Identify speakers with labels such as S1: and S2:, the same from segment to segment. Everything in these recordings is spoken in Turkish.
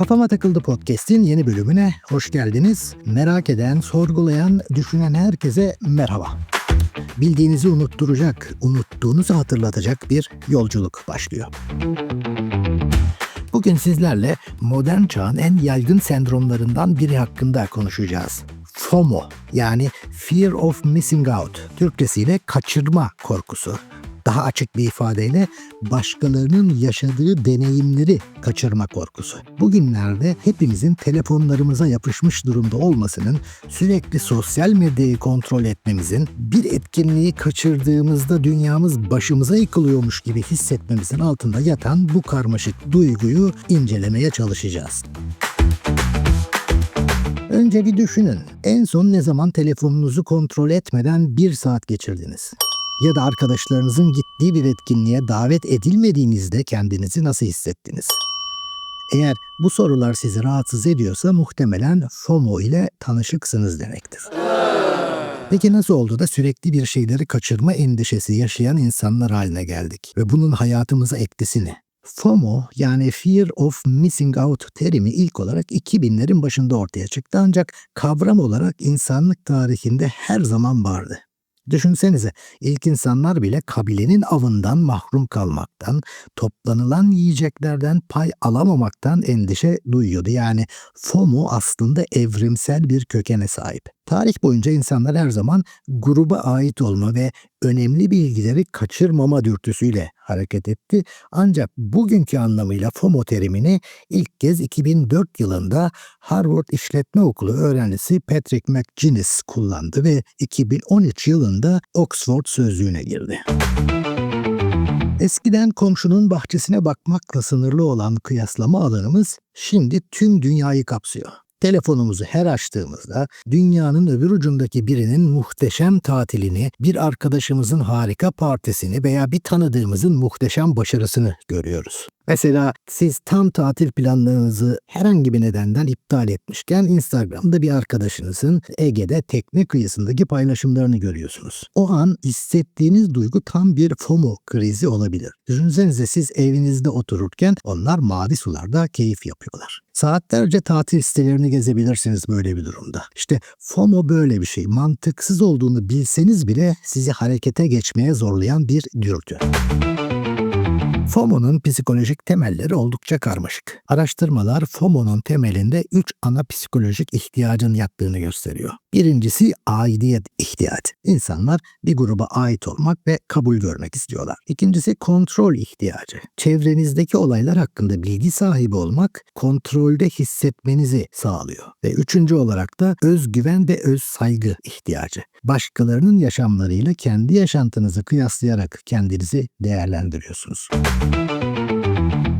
S1: Kafama Takıldı Podcast'in yeni bölümüne hoş geldiniz. Merak eden, sorgulayan, düşünen herkese merhaba. Bildiğinizi unutturacak, unuttuğunuzu hatırlatacak bir yolculuk başlıyor. Bugün sizlerle modern çağın en yaygın sendromlarından biri hakkında konuşacağız. FOMO yani Fear of Missing Out, Türkçesiyle kaçırma korkusu. Daha açık bir ifadeyle başkalarının yaşadığı deneyimleri kaçırma korkusu. Bugünlerde hepimizin telefonlarımıza yapışmış durumda olmasının, sürekli sosyal medyayı kontrol etmemizin, bir etkinliği kaçırdığımızda dünyamız başımıza yıkılıyormuş gibi hissetmemizin altında yatan bu karmaşık duyguyu incelemeye çalışacağız. Önce bir düşünün. En son ne zaman telefonunuzu kontrol etmeden bir saat geçirdiniz? Ya da arkadaşlarınızın gittiği bir etkinliğe davet edilmediğinizde kendinizi nasıl hissettiniz? Eğer bu sorular sizi rahatsız ediyorsa muhtemelen FOMO ile tanışıksınız demektir. Peki nasıl oldu da sürekli bir şeyleri kaçırma endişesi yaşayan insanlar haline geldik ve bunun hayatımıza etkisi ne? FOMO yani Fear of Missing Out terimi ilk olarak 2000'lerin başında ortaya çıktı ancak kavram olarak insanlık tarihinde her zaman vardı. Düşünsenize ilk insanlar bile kabilenin avından mahrum kalmaktan, toplanılan yiyeceklerden pay alamamaktan endişe duyuyordu. Yani FOMO aslında evrimsel bir kökene sahip. Tarih boyunca insanlar her zaman gruba ait olma ve önemli bilgileri kaçırmama dürtüsüyle hareket etti. Ancak bugünkü anlamıyla FOMO terimini ilk kez 2004 yılında Harvard İşletme Okulu öğrencisi Patrick McGinnis kullandı ve 2013 yılında Oxford sözlüğüne girdi. Eskiden komşunun bahçesine bakmakla sınırlı olan kıyaslama alanımız şimdi tüm dünyayı kapsıyor. Telefonumuzu her açtığımızda dünyanın öbür ucundaki birinin muhteşem tatilini, bir arkadaşımızın harika partisini veya bir tanıdığımızın muhteşem başarısını görüyoruz. Mesela siz tam tatil planlarınızı herhangi bir nedenden iptal etmişken Instagram'da bir arkadaşınızın Ege'de tekne kıyısındaki paylaşımlarını görüyorsunuz. O an hissettiğiniz duygu tam bir FOMO krizi olabilir. Düşünsenize siz evinizde otururken onlar mavi sularda keyif yapıyorlar. Saatlerce tatil sitelerini gezebilirsiniz böyle bir durumda. İşte FOMO böyle bir şey. Mantıksız olduğunu bilseniz bile sizi harekete geçmeye zorlayan bir dürtü. FOMO'nun psikolojik temelleri oldukça karmaşık. Araştırmalar FOMO'nun temelinde 3 ana psikolojik ihtiyacın yattığını gösteriyor. Birincisi aidiyet ihtiyacı. İnsanlar bir gruba ait olmak ve kabul görmek istiyorlar. İkincisi kontrol ihtiyacı. Çevrenizdeki olaylar hakkında bilgi sahibi olmak kontrolde hissetmenizi sağlıyor. Ve üçüncü olarak da özgüven ve öz saygı ihtiyacı. Başkalarının yaşamlarıyla kendi yaşantınızı kıyaslayarak kendinizi değerlendiriyorsunuz.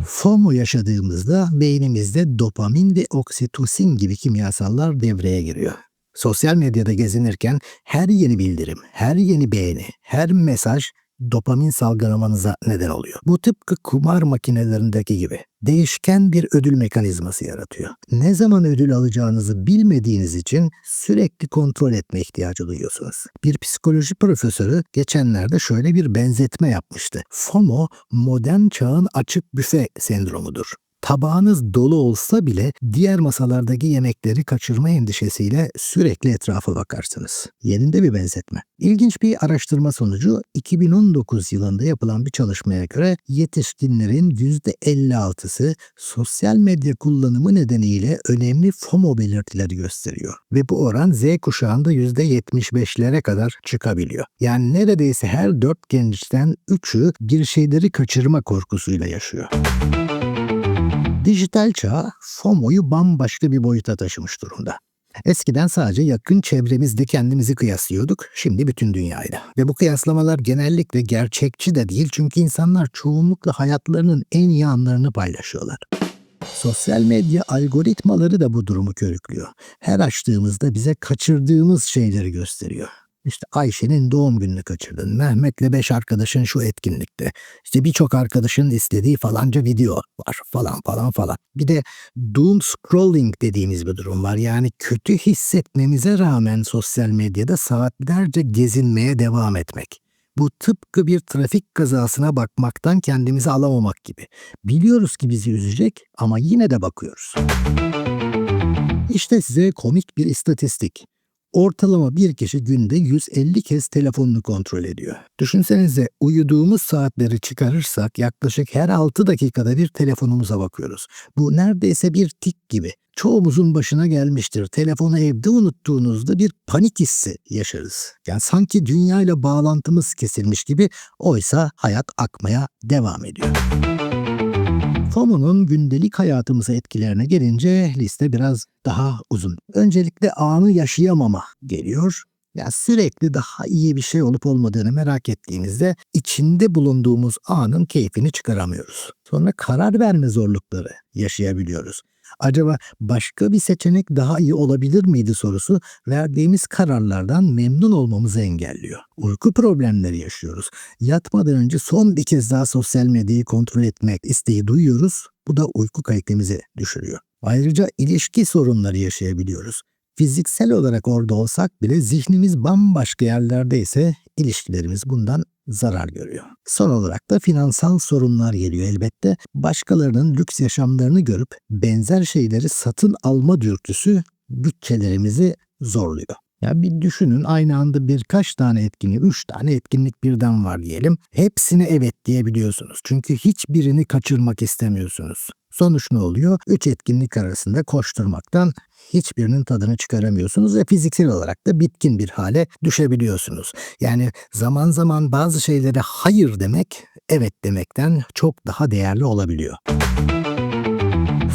S1: FOMO yaşadığımızda beynimizde dopamin ve oksitosin gibi kimyasallar devreye giriyor. Sosyal medyada gezinirken her yeni bildirim, her yeni beğeni, her mesaj dopamin salgılamanıza neden oluyor. Bu tıpkı kumar makinelerindeki gibi değişken bir ödül mekanizması yaratıyor. Ne zaman ödül alacağınızı bilmediğiniz için sürekli kontrol etme ihtiyacı duyuyorsunuz. Bir psikoloji profesörü geçenlerde şöyle bir benzetme yapmıştı. FOMO modern çağın açık büfe sendromudur tabağınız dolu olsa bile diğer masalardaki yemekleri kaçırma endişesiyle sürekli etrafa bakarsınız. Yerinde bir benzetme. İlginç bir araştırma sonucu 2019 yılında yapılan bir çalışmaya göre yetişkinlerin %56'sı sosyal medya kullanımı nedeniyle önemli FOMO belirtileri gösteriyor. Ve bu oran Z kuşağında %75'lere kadar çıkabiliyor. Yani neredeyse her 4 gençten 3'ü bir şeyleri kaçırma korkusuyla yaşıyor. Dijital çağ FOMO'yu bambaşka bir boyuta taşımış durumda. Eskiden sadece yakın çevremizde kendimizi kıyaslıyorduk, şimdi bütün dünyayla. Ve bu kıyaslamalar genellikle gerçekçi de değil çünkü insanlar çoğunlukla hayatlarının en iyi anlarını paylaşıyorlar. Sosyal medya algoritmaları da bu durumu körüklüyor. Her açtığımızda bize kaçırdığımız şeyleri gösteriyor. İşte Ayşe'nin doğum gününü kaçırdın. Mehmet'le beş arkadaşın şu etkinlikte. İşte birçok arkadaşın istediği falanca video var falan falan falan. Bir de doom scrolling dediğimiz bir durum var. Yani kötü hissetmemize rağmen sosyal medyada saatlerce gezinmeye devam etmek. Bu tıpkı bir trafik kazasına bakmaktan kendimizi alamamak gibi. Biliyoruz ki bizi üzecek ama yine de bakıyoruz. İşte size komik bir istatistik. Ortalama bir kişi günde 150 kez telefonunu kontrol ediyor. Düşünsenize uyuduğumuz saatleri çıkarırsak yaklaşık her 6 dakikada bir telefonumuza bakıyoruz. Bu neredeyse bir tik gibi. Çoğumuzun başına gelmiştir. Telefonu evde unuttuğunuzda bir panik hissi yaşarız. Yani sanki dünyayla bağlantımız kesilmiş gibi oysa hayat akmaya devam ediyor. FOMO'nun gündelik hayatımıza etkilerine gelince liste biraz daha uzun. Öncelikle anı yaşayamama geliyor. Yani sürekli daha iyi bir şey olup olmadığını merak ettiğimizde içinde bulunduğumuz anın keyfini çıkaramıyoruz. Sonra karar verme zorlukları yaşayabiliyoruz. Acaba başka bir seçenek daha iyi olabilir miydi sorusu verdiğimiz kararlardan memnun olmamızı engelliyor. Uyku problemleri yaşıyoruz. Yatmadan önce son bir kez daha sosyal medyayı kontrol etmek isteği duyuyoruz. Bu da uyku kalitemizi düşürüyor. Ayrıca ilişki sorunları yaşayabiliyoruz. Fiziksel olarak orada olsak bile zihnimiz bambaşka yerlerdeyse ilişkilerimiz bundan zarar görüyor. Son olarak da finansal sorunlar geliyor elbette. Başkalarının lüks yaşamlarını görüp benzer şeyleri satın alma dürtüsü bütçelerimizi zorluyor. Ya bir düşünün aynı anda birkaç tane etkinlik, üç tane etkinlik birden var diyelim. Hepsine evet diyebiliyorsunuz. Çünkü hiçbirini kaçırmak istemiyorsunuz. Sonuç ne oluyor? Üç etkinlik arasında koşturmaktan hiçbirinin tadını çıkaramıyorsunuz ve fiziksel olarak da bitkin bir hale düşebiliyorsunuz. Yani zaman zaman bazı şeylere hayır demek evet demekten çok daha değerli olabiliyor.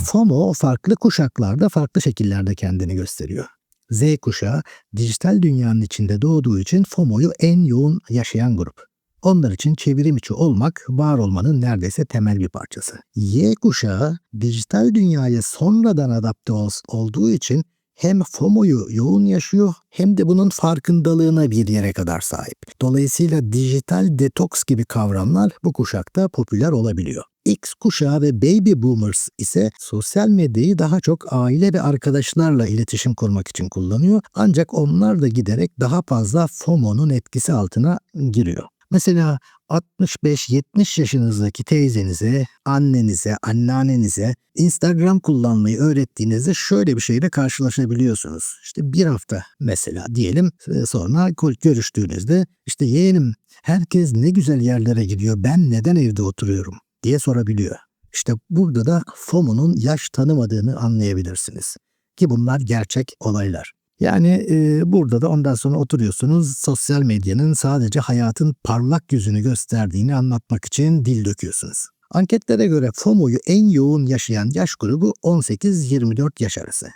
S1: FOMO farklı kuşaklarda farklı şekillerde kendini gösteriyor. Z kuşağı dijital dünyanın içinde doğduğu için FOMO'yu en yoğun yaşayan grup. Onlar için çevrim içi olmak var olmanın neredeyse temel bir parçası. Y kuşağı dijital dünyaya sonradan adapte ol- olduğu için hem FOMO'yu yoğun yaşıyor hem de bunun farkındalığına bir yere kadar sahip. Dolayısıyla dijital detoks gibi kavramlar bu kuşakta popüler olabiliyor. X kuşağı ve baby boomers ise sosyal medyayı daha çok aile ve arkadaşlarla iletişim kurmak için kullanıyor. Ancak onlar da giderek daha fazla FOMO'nun etkisi altına giriyor. Mesela 65-70 yaşınızdaki teyzenize, annenize, anneannenize Instagram kullanmayı öğrettiğinizde şöyle bir şeyle karşılaşabiliyorsunuz. İşte bir hafta mesela diyelim e, sonra görüştüğünüzde işte yeğenim herkes ne güzel yerlere gidiyor ben neden evde oturuyorum diye sorabiliyor. İşte burada da FOMO'nun yaş tanımadığını anlayabilirsiniz. Ki bunlar gerçek olaylar. Yani e, burada da ondan sonra oturuyorsunuz sosyal medyanın sadece hayatın parlak yüzünü gösterdiğini anlatmak için dil döküyorsunuz. Anketlere göre FOMO'yu en yoğun yaşayan yaş grubu 18-24 yaş arası.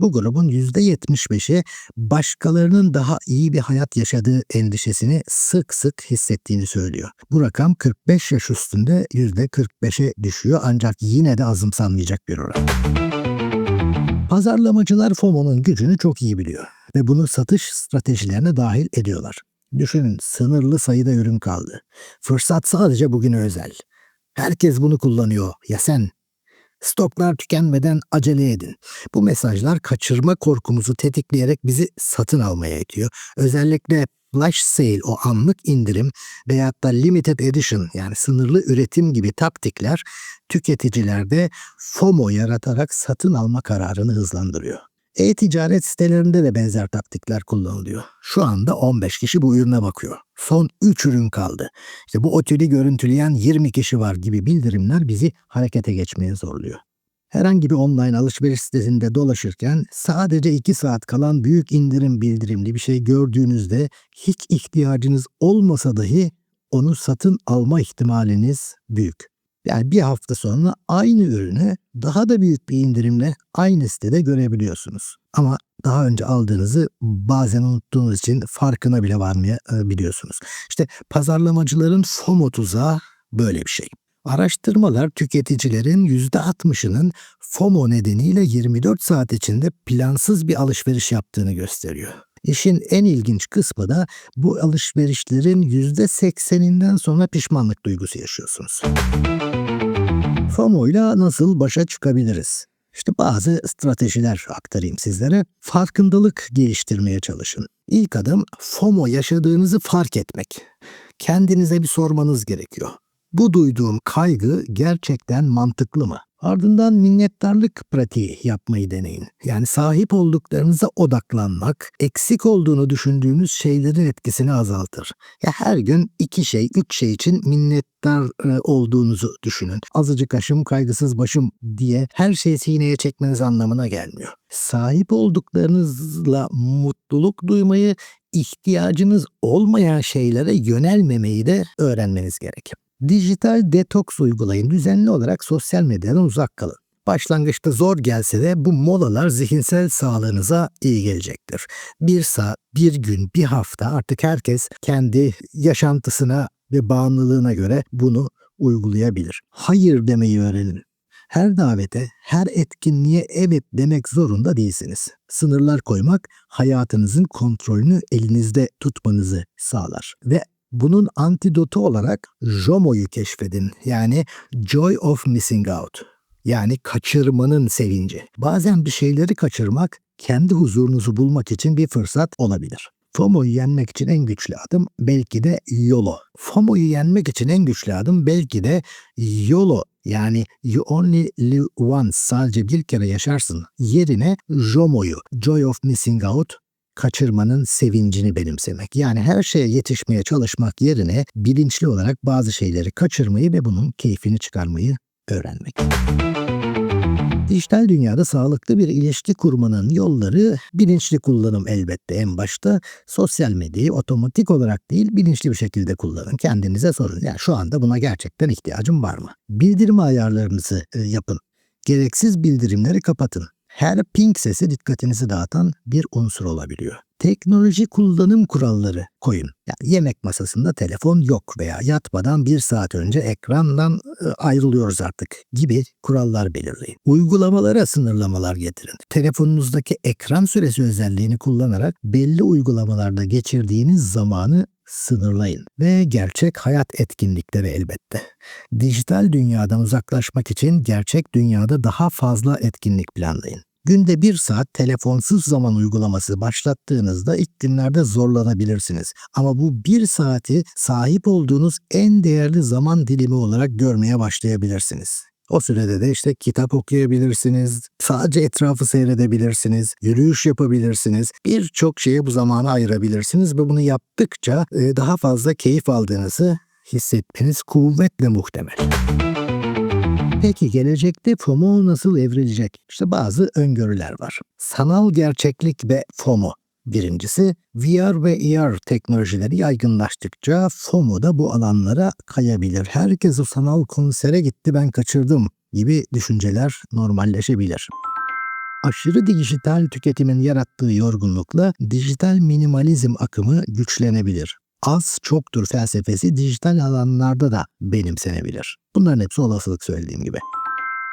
S1: Bu grubun %75'i başkalarının daha iyi bir hayat yaşadığı endişesini sık sık hissettiğini söylüyor. Bu rakam 45 yaş üstünde %45'e düşüyor ancak yine de azımsanmayacak bir oran. Pazarlamacılar FOMO'nun gücünü çok iyi biliyor ve bunu satış stratejilerine dahil ediyorlar. Düşünün sınırlı sayıda ürün kaldı. Fırsat sadece bugüne özel. Herkes bunu kullanıyor. Ya sen? Stoklar tükenmeden acele edin. Bu mesajlar kaçırma korkumuzu tetikleyerek bizi satın almaya itiyor. Özellikle flash sale o anlık indirim veyahut da limited edition yani sınırlı üretim gibi taktikler tüketicilerde FOMO yaratarak satın alma kararını hızlandırıyor. E-ticaret sitelerinde de benzer taktikler kullanılıyor. Şu anda 15 kişi bu ürüne bakıyor. Son 3 ürün kaldı. İşte bu oteli görüntüleyen 20 kişi var gibi bildirimler bizi harekete geçmeye zorluyor. Herhangi bir online alışveriş sitesinde dolaşırken sadece 2 saat kalan büyük indirim bildirimli bir şey gördüğünüzde hiç ihtiyacınız olmasa dahi onu satın alma ihtimaliniz büyük. Yani bir hafta sonra aynı ürünü daha da büyük bir indirimle aynı sitede görebiliyorsunuz. Ama daha önce aldığınızı bazen unuttuğunuz için farkına bile varmayabiliyorsunuz. İşte pazarlamacıların FOMO tuzağı böyle bir şey. Araştırmalar tüketicilerin %60'ının FOMO nedeniyle 24 saat içinde plansız bir alışveriş yaptığını gösteriyor. İşin en ilginç kısmı da bu alışverişlerin %80'inden sonra pişmanlık duygusu yaşıyorsunuz. FOMO ile nasıl başa çıkabiliriz? İşte bazı stratejiler aktarayım sizlere. Farkındalık geliştirmeye çalışın. İlk adım FOMO yaşadığınızı fark etmek. Kendinize bir sormanız gerekiyor. Bu duyduğum kaygı gerçekten mantıklı mı? Ardından minnettarlık pratiği yapmayı deneyin. Yani sahip olduklarınıza odaklanmak, eksik olduğunu düşündüğünüz şeylerin etkisini azaltır. Ya her gün iki şey, üç şey için minnettar e, olduğunuzu düşünün. Azıcık aşım, kaygısız başım diye her şeyi sineye çekmeniz anlamına gelmiyor. Sahip olduklarınızla mutluluk duymayı, ihtiyacınız olmayan şeylere yönelmemeyi de öğrenmeniz gerekiyor. Dijital detoks uygulayın. Düzenli olarak sosyal medyadan uzak kalın. Başlangıçta zor gelse de bu molalar zihinsel sağlığınıza iyi gelecektir. Bir saat, bir gün, bir hafta artık herkes kendi yaşantısına ve bağımlılığına göre bunu uygulayabilir. Hayır demeyi öğrenin. Her davete, her etkinliğe evet demek zorunda değilsiniz. Sınırlar koymak hayatınızın kontrolünü elinizde tutmanızı sağlar ve bunun antidotu olarak JOMO'yu keşfedin. Yani Joy of Missing Out. Yani kaçırmanın sevinci. Bazen bir şeyleri kaçırmak kendi huzurunuzu bulmak için bir fırsat olabilir. FOMO'yu yenmek için en güçlü adım belki de YOLO. FOMO'yu yenmek için en güçlü adım belki de YOLO yani You Only Live Once sadece bir kere yaşarsın yerine JOMO'yu Joy of Missing Out kaçırmanın sevincini benimsemek. Yani her şeye yetişmeye çalışmak yerine bilinçli olarak bazı şeyleri kaçırmayı ve bunun keyfini çıkarmayı öğrenmek. Dijital dünyada sağlıklı bir ilişki kurmanın yolları bilinçli kullanım elbette en başta. Sosyal medyayı otomatik olarak değil bilinçli bir şekilde kullanın. Kendinize sorun. Yani şu anda buna gerçekten ihtiyacım var mı? Bildirim ayarlarınızı e, yapın. Gereksiz bildirimleri kapatın her ping sesi dikkatinizi dağıtan bir unsur olabiliyor. Teknoloji kullanım kuralları koyun. Yani yemek masasında telefon yok veya yatmadan bir saat önce ekrandan e, ayrılıyoruz artık gibi kurallar belirleyin. Uygulamalara sınırlamalar getirin. Telefonunuzdaki ekran süresi özelliğini kullanarak belli uygulamalarda geçirdiğiniz zamanı sınırlayın ve gerçek hayat etkinlikleri elbette. Dijital dünyadan uzaklaşmak için gerçek dünyada daha fazla etkinlik planlayın. Günde bir saat telefonsuz zaman uygulaması başlattığınızda ilk günlerde zorlanabilirsiniz. Ama bu bir saati sahip olduğunuz en değerli zaman dilimi olarak görmeye başlayabilirsiniz. O sürede de işte kitap okuyabilirsiniz, sadece etrafı seyredebilirsiniz, yürüyüş yapabilirsiniz, birçok şeye bu zamanı ayırabilirsiniz ve bunu yaptıkça daha fazla keyif aldığınızı hissetmeniz kuvvetle muhtemel. Peki gelecekte FOMO nasıl evrilecek? İşte bazı öngörüler var. Sanal gerçeklik ve FOMO. Birincisi VR ve AR teknolojileri yaygınlaştıkça FOMO da bu alanlara kayabilir. Herkes o sanal konsere gitti ben kaçırdım gibi düşünceler normalleşebilir. Aşırı dijital tüketimin yarattığı yorgunlukla dijital minimalizm akımı güçlenebilir az çoktur felsefesi dijital alanlarda da benimsenebilir. Bunların hepsi olasılık söylediğim gibi.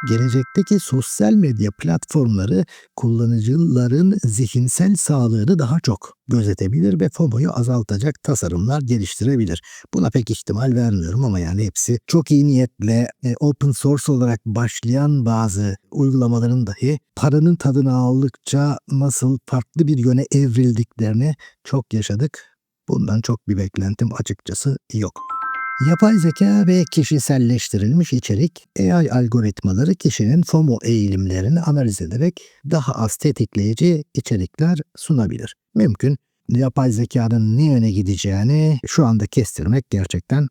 S1: Gelecekteki sosyal medya platformları kullanıcıların zihinsel sağlığını daha çok gözetebilir ve FOMO'yu azaltacak tasarımlar geliştirebilir. Buna pek ihtimal vermiyorum ama yani hepsi çok iyi niyetle e, open source olarak başlayan bazı uygulamaların dahi paranın tadını aldıkça nasıl farklı bir yöne evrildiklerini çok yaşadık. Bundan çok bir beklentim açıkçası yok. Yapay zeka ve kişiselleştirilmiş içerik AI algoritmaları kişinin FOMO eğilimlerini analiz ederek daha az tetikleyici içerikler sunabilir. Mümkün. Yapay zekanın ne yöne gideceğini şu anda kestirmek gerçekten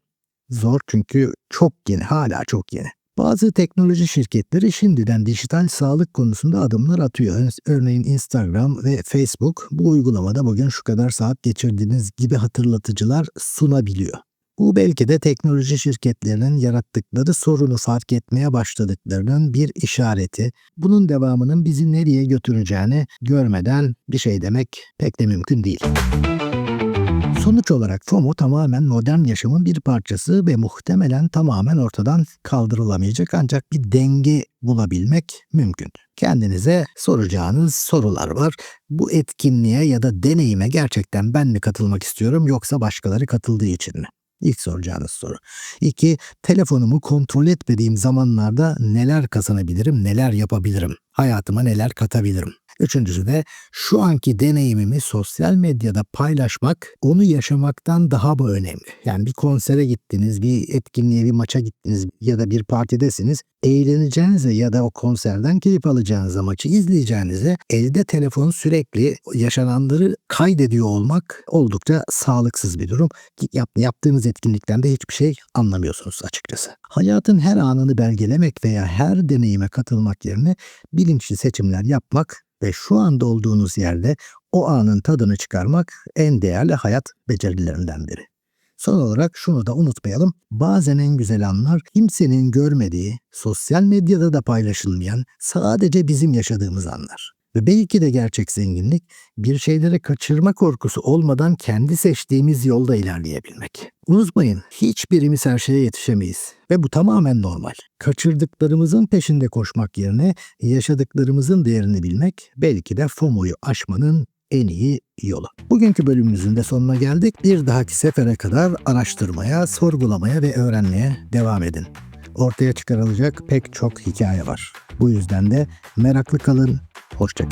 S1: zor çünkü çok yeni, hala çok yeni. Bazı teknoloji şirketleri şimdiden dijital sağlık konusunda adımlar atıyor. Örneğin Instagram ve Facebook bu uygulamada bugün şu kadar saat geçirdiğiniz gibi hatırlatıcılar sunabiliyor. Bu belki de teknoloji şirketlerinin yarattıkları sorunu fark etmeye başladıklarının bir işareti. Bunun devamının bizi nereye götüreceğini görmeden bir şey demek pek de mümkün değil. Sonuç olarak FOMO tamamen modern yaşamın bir parçası ve muhtemelen tamamen ortadan kaldırılamayacak ancak bir denge bulabilmek mümkün. Kendinize soracağınız sorular var. Bu etkinliğe ya da deneyime gerçekten ben mi katılmak istiyorum yoksa başkaları katıldığı için mi? İlk soracağınız soru. İki, telefonumu kontrol etmediğim zamanlarda neler kazanabilirim, neler yapabilirim? Hayatıma neler katabilirim? Üçüncüsü de şu anki deneyimimi sosyal medyada paylaşmak onu yaşamaktan daha mı önemli? Yani bir konsere gittiniz, bir etkinliğe, bir maça gittiniz ya da bir partidesiniz. Eğleneceğinize ya da o konserden keyif alacağınıza, maçı izleyeceğinize elde telefon sürekli yaşananları kaydediyor olmak oldukça sağlıksız bir durum. Yap, yaptığınız etkinlikten de hiçbir şey anlamıyorsunuz açıkçası. Hayatın her anını belgelemek veya her deneyime katılmak yerine bilinçli seçimler yapmak ve şu anda olduğunuz yerde o anın tadını çıkarmak en değerli hayat becerilerinden biri. Son olarak şunu da unutmayalım. Bazen en güzel anlar kimsenin görmediği, sosyal medyada da paylaşılmayan, sadece bizim yaşadığımız anlar. Ve belki de gerçek zenginlik bir şeyleri kaçırma korkusu olmadan kendi seçtiğimiz yolda ilerleyebilmek. Unutmayın, hiçbirimiz her şeye yetişemeyiz ve bu tamamen normal. Kaçırdıklarımızın peşinde koşmak yerine yaşadıklarımızın değerini bilmek belki de FOMO'yu aşmanın en iyi yolu. Bugünkü bölümümüzün de sonuna geldik. Bir dahaki sefere kadar araştırmaya, sorgulamaya ve öğrenmeye devam edin. Ortaya çıkarılacak pek çok hikaye var. Bu yüzden de meraklı kalın, hosted